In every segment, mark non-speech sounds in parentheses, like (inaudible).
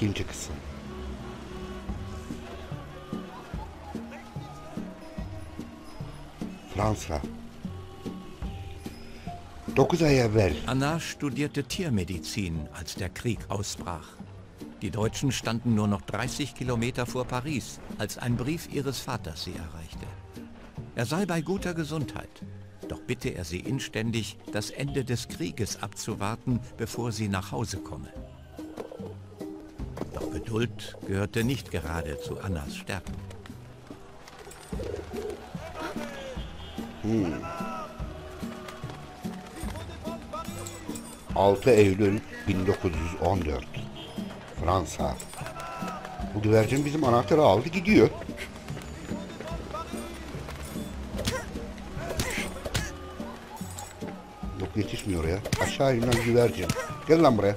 İkinci kısım. Fransa. 9 ay evvel Anna studierte Tiermedizin, als der Krieg ausbrach. Die Deutschen standen nur noch 30 Kilometer vor Paris, als ein Brief ihres Vaters sie erreichte. Er sei bei guter Gesundheit, doch bitte er sie inständig, das Ende des Krieges abzuwarten, bevor sie nach Hause komme. Doch Geduld gehörte nicht gerade zu Annas Stärken. 6 Eylül 1914 Fransa. Bu güvercin bizim anahtarı aldı gidiyor. Yok yetişmiyor ya. Aşağı inen güvercin. Gel lan buraya.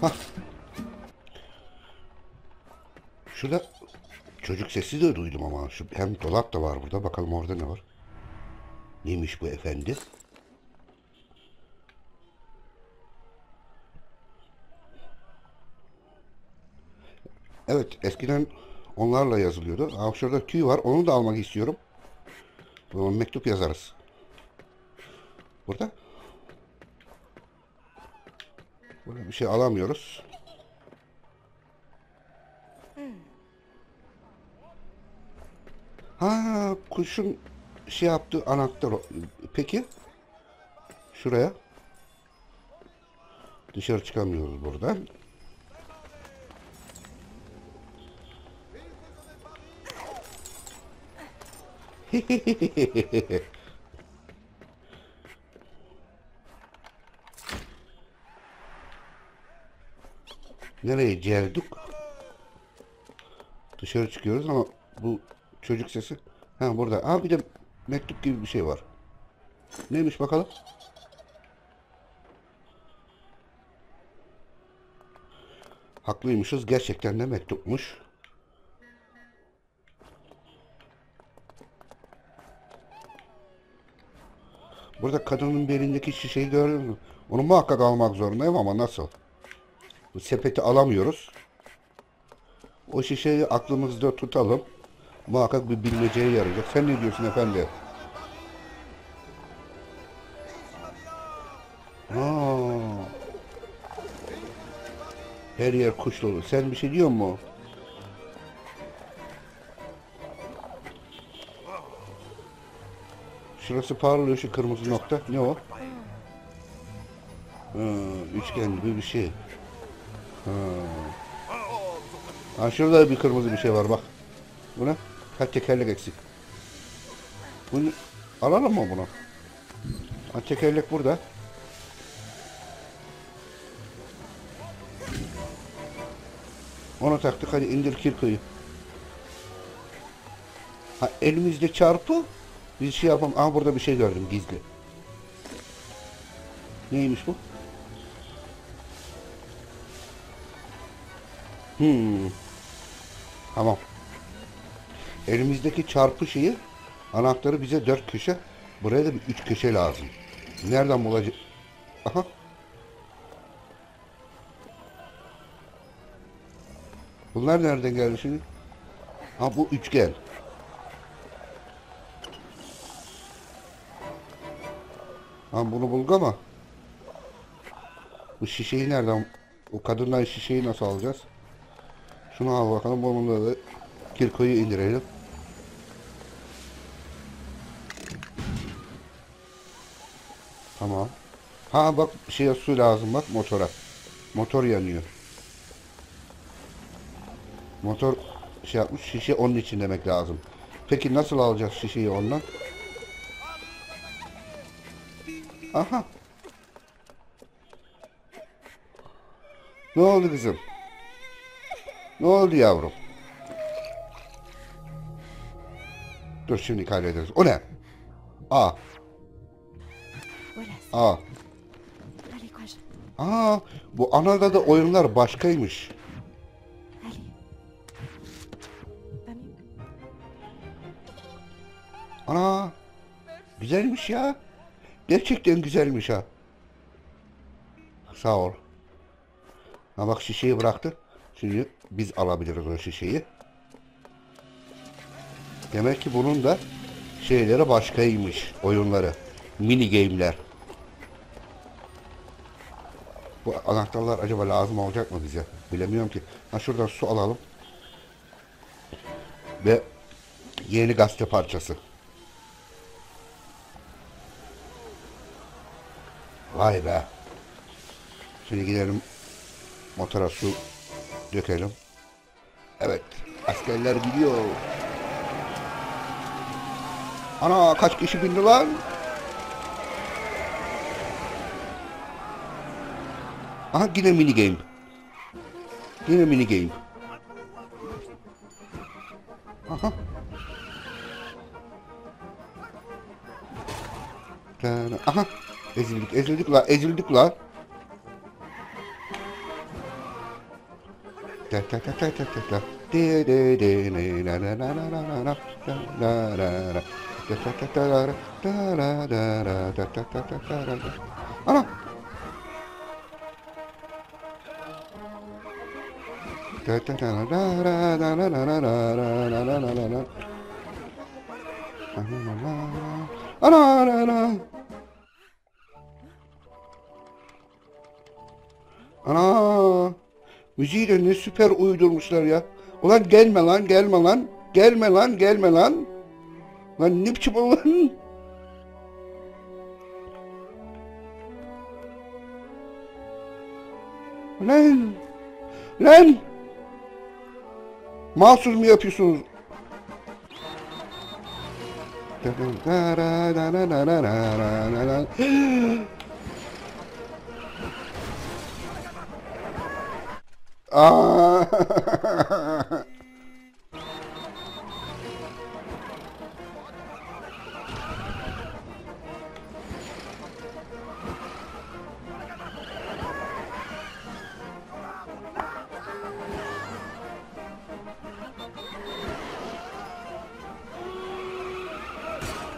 Hah. Şurada çocuk sesi de duydum ama şu hem dolap da var burada. Bakalım orada ne var. Neymiş bu efendi? Evet eskiden onlarla yazılıyordu. Ama şurada tüy var. Onu da almak istiyorum. Mektup yazarız. Burada. Burada bir şey alamıyoruz. Ha kuşun şey yaptığı anahtar. Peki. Şuraya. Dışarı çıkamıyoruz buradan. (laughs) Nereye geldik? Dışarı çıkıyoruz ama bu çocuk sesi. Ha burada. Aa bir de mektup gibi bir şey var. Neymiş bakalım? Haklıymışız. Gerçekten de mektupmuş. Burada kadının belindeki şişeyi gördün mü? Onu muhakkak almak zorundayım ama nasıl? Bu sepeti alamıyoruz. O şişeyi aklımızda tutalım. Muhakkak bir bilmeceye yarayacak. Sen ne diyorsun efendi? Aa. Her yer kuş dolu. Sen bir şey diyor mu? Şurası parlıyor şu kırmızı nokta. Ne o? Ha, üçgen gibi bir şey. Ha. Ha şurada bir kırmızı bir şey var bak. Bu ne? Kaç tekerlek eksik. Bunu alalım mı bunu? Ha, tekerlek burada. Onu taktık hadi indir kirkoyu. Ha elimizde çarpı. Biz şey yapalım. Aha burada bir şey gördüm gizli. Neymiş bu? Hmm. Tamam. Elimizdeki çarpı şeyi anahtarı bize dört köşe buraya da bir üç köşe lazım. Nereden bulacak? Aha. Bunlar nereden geldi şimdi? Ha bu üçgen. Ha bunu bulduk ama bu şişeyi nereden o kadından şişeyi nasıl alacağız? Şunu al bakalım bununla da kirkoyu indirelim. Tamam. Ha bak şeye su lazım bak motora. Motor yanıyor. Motor şey yapmış şişe onun için demek lazım. Peki nasıl alacağız şişeyi ondan? Aha. Ne oldu kızım? Ne oldu yavrum? Dur şimdi hallederiz. O ne? A. A. Aa, bu Anadolu'da oyunlar başkaymış. Ana. Güzelmiş ya. Gerçekten güzelmiş ha. Sağ ol. Ha bak şişeyi bıraktı. Şimdi biz alabiliriz o şişeyi. Demek ki bunun da şeyleri başkaymış oyunları. Mini game'ler. Bu anahtarlar acaba lazım olacak mı bize? Bilemiyorum ki. Ha şuradan su alalım. Ve yeni gazete parçası. Vay be. Şimdi gidelim motora su dökelim. Evet. Askerler gidiyor. Ana kaç kişi bindi lan? Aha yine mini game. Yine mini game. Aha. Aha. Ezildik, ezildik la, ezildik la. Oh no! Oh no, no, no! Oh no! Müziği de ne süper uydurmuşlar ya. Ulan gelme lan gelme lan. Gelme lan gelme lan. Lan ne biçim lan. Lan. Lan. Mahsus mu yapıyorsunuz? あ (laughs)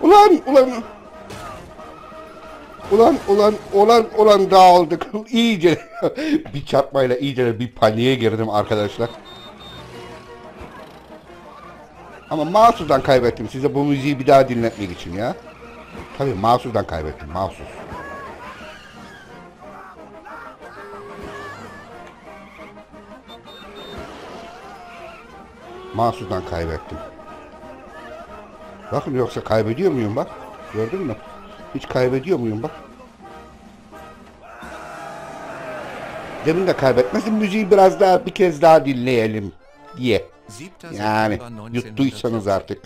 お前に、お。Ulan ulan ulan ulan dağıldık (laughs) iyice (laughs) bir çarpmayla iyice bir paniğe girdim arkadaşlar. Ama mahsusdan kaybettim size bu müziği bir daha dinletmek için ya. Tabii mahsusdan kaybettim mahsus. Mahsusdan kaybettim. Bakın yoksa kaybediyor muyum bak. Gördün mü? Hiç kaybediyor muyum bak. Demin de kaybetmesin müziği biraz daha bir kez daha dinleyelim diye. 7. Yani yuttuysanız 1940. artık.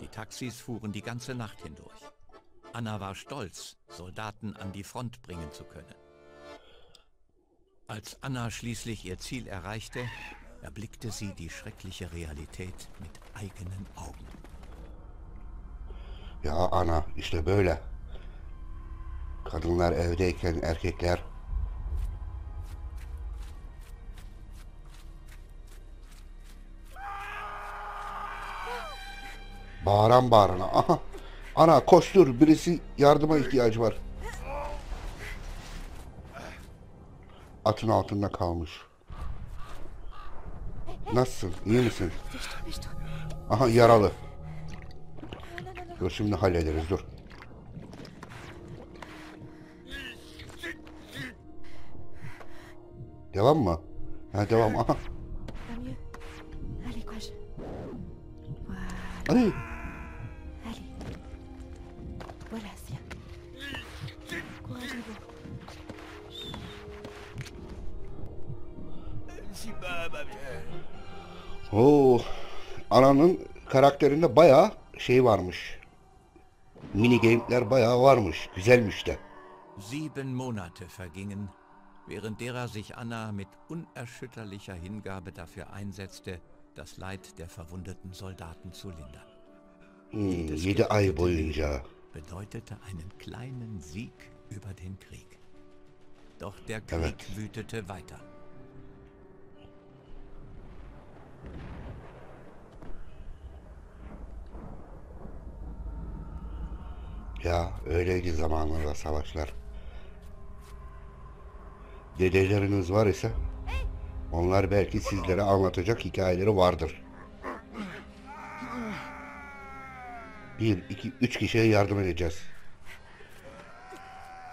Die Taxis fuhren die ganze Nacht hindurch. Anna war stolz, Soldaten an die Front bringen zu können. Als Anna schließlich ihr Ziel erreichte, erblickte sie die schreckliche Realität mit eigenen Augen. Ya ana işte böyle. Kadınlar evdeyken erkekler Bağıran bağırana. Aha. Ana koştur. Birisi yardıma ihtiyacı var. Atın altında kalmış. Nasılsın? İyi misin? Aha yaralı. Dur şimdi hallederiz dur. Devam mı? Ha devam. (laughs) Aha. Hadi. Oo, ananın karakterinde baya şey varmış. Mini game'ler baya varmış. Güzelmiş de. Sieben Monate vergingen, während derer sich Anna mit unerschütterlicher Hingabe dafür einsetzte, das Leid der verwundeten Soldaten zu lindern. Jedes 7 ay gerettete boyunca. Leben bedeutete einen kleinen Sieg über den Krieg. Doch der Krieg Evet. wütete weiter. Ya öyleydi zamanında savaşlar. Dedeleriniz var ise onlar belki sizlere anlatacak hikayeleri vardır. Bir, iki, üç kişiye yardım edeceğiz.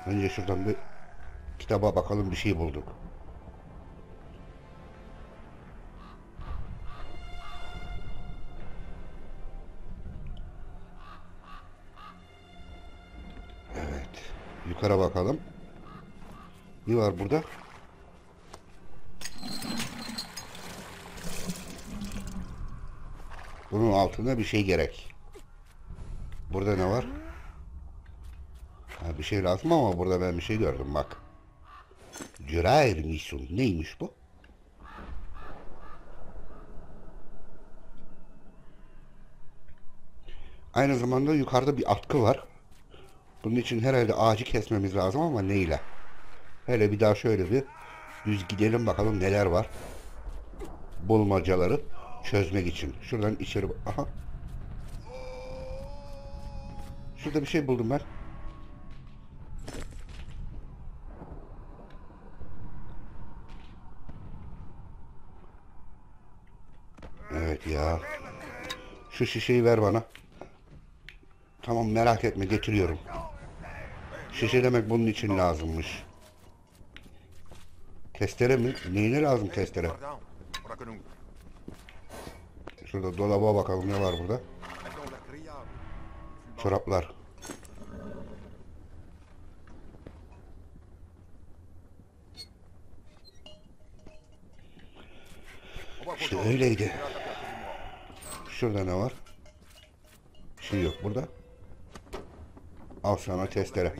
Önce şuradan bir kitaba bakalım bir şey bulduk. Evet. Yukarı bakalım. Ne var burada? Bunun altında bir şey gerek. Burada ne var? Ha, bir şey lazım ama burada ben bir şey gördüm bak. Cürair misun. Neymiş bu? Aynı zamanda yukarıda bir atkı var. Bunun için herhalde ağacı kesmemiz lazım ama neyle? Hele bir daha şöyle bir düz gidelim bakalım neler var. Bulmacaları çözmek için. Şuradan içeri... Aha. Şurada bir şey buldum ben. Evet ya. Şu şişeyi ver bana. Tamam merak etme getiriyorum. Şişe demek bunun için lazımmış. Testere mi? Neyine lazım testere? Şurada dolaba bakalım ne var burada. Çoraplar. İşte öyleydi. Şurada ne var? Bir şey yok burada. Al sana testere.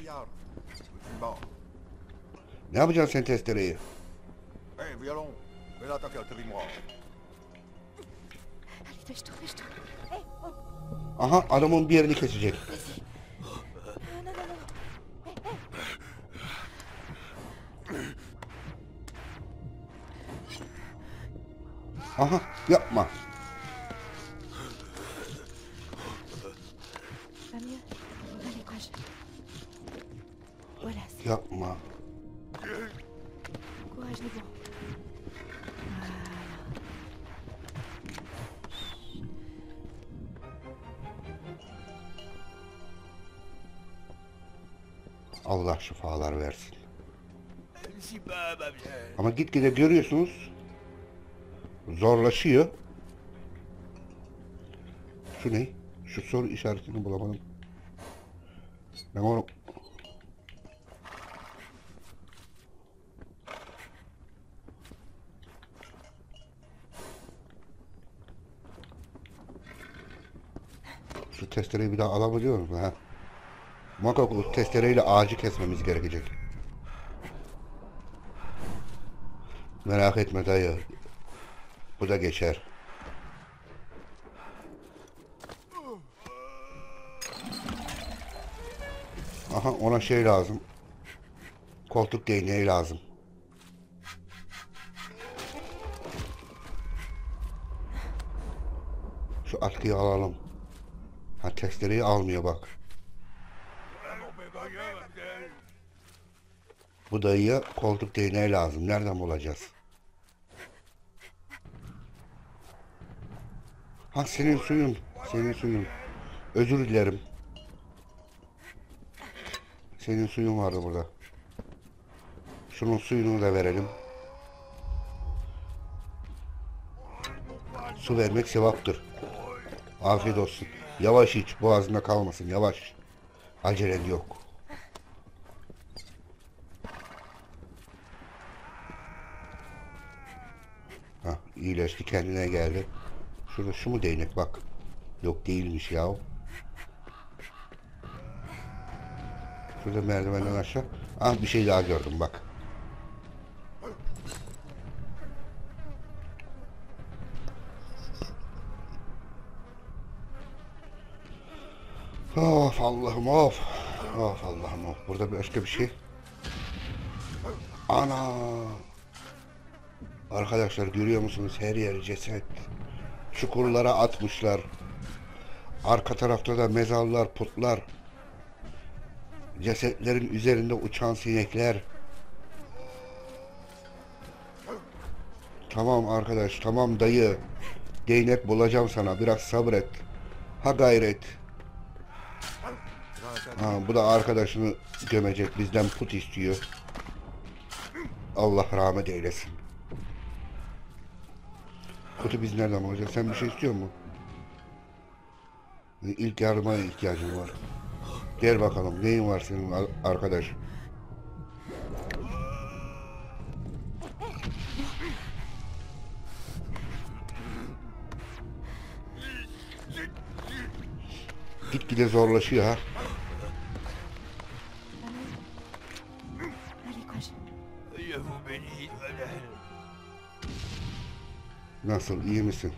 Ne yapacaksın sen testereyi? Hey, violon. Fais l'attaque à grimoire. Allez, dépêche-toi, dépêche-toi. Hé, oh Aha adamın bir yerini kesecek. Ah, non, non, non. Aha yapma. Va mieux Allez, courage. Voilà, c'est Yapma. Ama gitgide görüyorsunuz zorlaşıyor. Şu ne? Şu soru işaretini bulamadım. Ben onu Şu testereyi bir daha alabiliyor musun? Ha? Muhakkak o testereyle ağacı kesmemiz gerekecek. Merak etme dayı. Bu da geçer. Aha ona şey lazım. Koltuk değneği lazım. Şu atkıyı alalım. Ha testereyi almıyor bak. Bu dayıya koltuk değneği lazım. Nereden bulacağız? Ha senin suyun. Senin suyun. Özür dilerim. Senin suyun vardı burada. Şunun suyunu da verelim. Su vermek sevaptır. Afiyet olsun. Yavaş iç. Boğazında kalmasın. Yavaş. Acelen yok. Ha, iyileşti kendine geldi. Şurada şu mu değnek bak. Yok değilmiş ya. Şurada merdivenden aşağı. Ah bir şey daha gördüm bak. Of Allah'ım of. Of Allah'ım of. Burada başka bir şey. Ana. Arkadaşlar görüyor musunuz her yer ceset. Çukurlara atmışlar. Arka tarafta da mezarlar, putlar. Cesetlerin üzerinde uçan sinekler. Tamam arkadaş, tamam dayı. Değnek bulacağım sana. Biraz sabret. Ha gayret. Ha, bu da arkadaşını gömecek. Bizden put istiyor. Allah rahmet eylesin. Putu biz nereden bulacağız? Sen bir şey istiyor musun? İlk yardıma ihtiyacım var. Gel bakalım. Neyin var senin ar- arkadaş? Gitgide zorlaşıyor ha. Nasıl? iyi misin?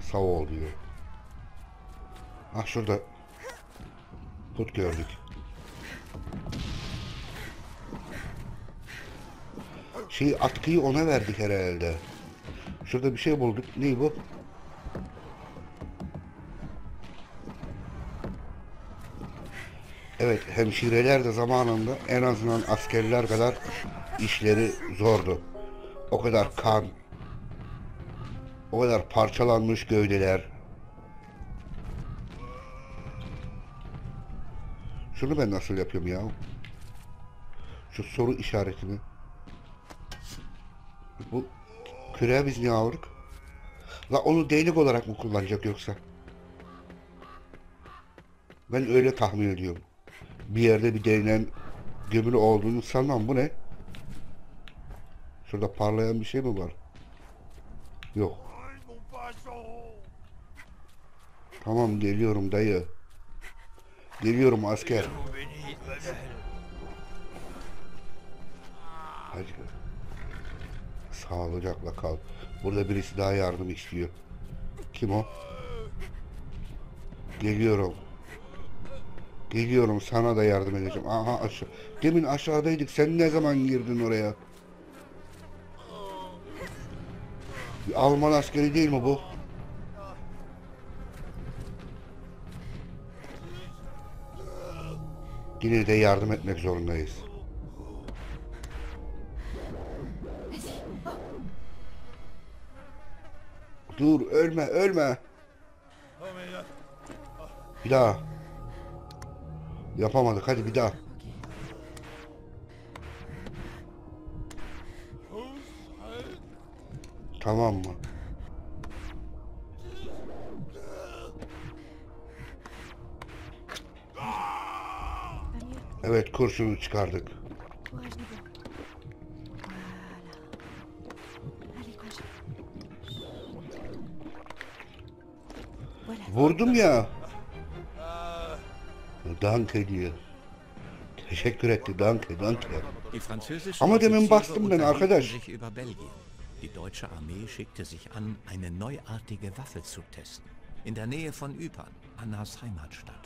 Sağ ol diyor. Ah şurada put gördük. Şey atkıyı ona verdik herhalde. Şurada bir şey bulduk. Ne bu? Evet hemşireler de zamanında en azından askerler kadar işleri zordu. O kadar kan, o kadar parçalanmış gövdeler. Şunu ben nasıl yapıyorum ya? Şu soru işaretini. Bu küreği biz niye aldık? La onu değnek olarak mı kullanacak yoksa? Ben öyle tahmin ediyorum. Bir yerde bir değneğin gömülü olduğunu sanmam. Bu ne? Şurada parlayan bir şey mi var? Yok. Tamam geliyorum dayı. Geliyorum asker. Hadi. Sağlıcakla kal. Burada birisi daha yardım istiyor. Kim o? Geliyorum. Geliyorum sana da yardım edeceğim. Aha aşağı. Demin aşağıdaydık. Sen ne zaman girdin oraya? Bir Alman askeri değil mi bu? Yine de yardım etmek zorundayız. Dur ölme ölme. Bir daha. Yapamadık hadi bir daha. Tamam mı? Evet kurşunu çıkardık. Vurdum ya. Danke diyor. Teşekkür etti. Danke, danke. Aber demin bastım ben arkadaş. sich über Belgien. Die deutsche Armee schickte sich an, eine neuartige Waffe zu testen. In der Nähe von Ypern, Annas Heimatstadt.